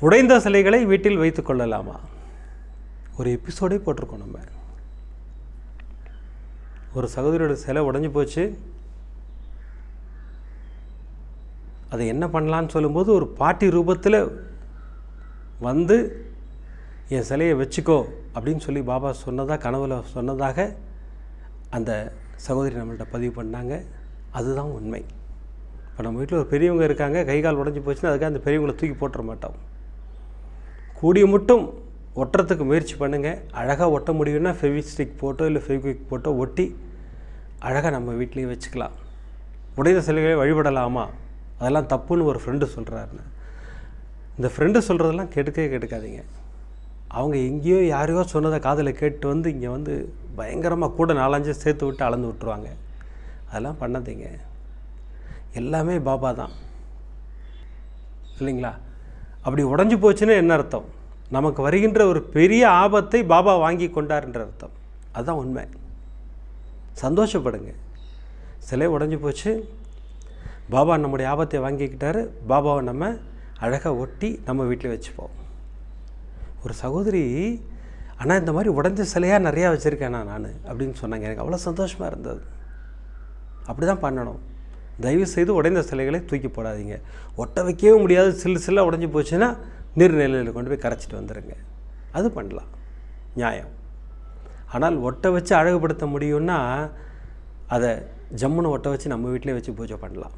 உடைந்த சிலைகளை வீட்டில் வைத்து கொள்ளலாமா? ஒரு எபிசோடே போட்டிருக்கோம் நம்ம. ஒரு சகோதரியோட சிலை உடஞ்சி போச்சு. அதை என்ன பண்ணலான்னு சொல்லும்போது ஒரு பாட்டி ரூபத்தில் வந்து என் சிலையை வச்சுக்கோ அப்படின்னு சொல்லி பாபா சொன்னதாக கனவுல சொன்னதாக அந்த சகோதரி நம்மள்கிட்ட பதிவு பண்ணாங்க. அதுதான் உண்மை. இப்போ நம்ம வீட்டில் ஒரு பெரியவங்க இருக்காங்க கை கால் உடஞ்சி போச்சுன்னா அதுக்காக அந்த பெரியவங்களை தூக்கி போட்டுற மாட்டோம். கூடிய மட்டும் ஒட்டுறதுக்கு முயற்சி பண்ணுங்கள் அழகாக ஒட்ட முடியும்னா ஃபெவிஸ்டிக் போட்டோ இல்லை ஃபெவிக்விக் போட்டோ ஒட்டி அழகாக நம்ம வீட்லேயே வச்சுக்கலாம். உடைந்த சிலைகளை வழிபடலாமா? அதெல்லாம் தப்புன்னு ஒரு ஃப்ரெண்டு சொல்கிறாருன்னு இந்த ஃப்ரெண்டு சொல்கிறதெல்லாம் கெடுக்கவே கெடுக்காதீங்க அவங்க எங்கேயோ யாரையோ சொன்னதை காதில் கேட்டு வந்து இங்கே வந்து பயங்கரமாக கூட நாலஞ்சு சேர்த்து விட்டு அளந்து விட்டுருவாங்க. அதெல்லாம் பண்ணாதீங்க. எல்லாமே பாபா தான். இல்லைங்களா? அப்படி உடஞ்சி போச்சுன்னா என்ன அர்த்தம்? நமக்கு வருகின்ற ஒரு பெரிய ஆபத்தை பாபா வாங்கி கொண்டார்ன்ற அர்த்தம். அதுதான் உண்மை. சந்தோஷப்படுங்க. சிலை உடஞ்சி போச்சு. பாபா நம்முடைய ஆபத்தை வாங்கிக்கிட்டாரு. பாபாவை நம்ம அழகாக ஒட்டி நம்ம வீட்டில் வச்சுப்போம். ஒரு சகோதரி ஆனால் இந்த மாதிரி உடஞ்ச சிலையாக நிறையா வச்சுருக்கேண்ணா நான்? அப்படின்னு சொன்னாங்க. எனக்கு அவ்வளோ சந்தோஷமாக இருந்தது. அப்படி தான் பண்ணணும். தயவுசெய்து உடைந்த சிலைகளை தூக்கி போடாதீங்க. ஒட்ட வைக்கவே முடியாது சில்லு சில்லாக உடஞ்சி போச்சுன்னா நீர்நிலையில் கொண்டு போய் கரைச்சிட்டு வந்துடுங்க அது பண்ணலாம். நியாயம். ஆனால் ஒட்டை வச்சு அழகுபடுத்த முடியும்னா அதை ஜம்முன்னு ஒட்டை வச்சு நம்ம வீட்டிலே வச்சு பூஜை பண்ணலாம்.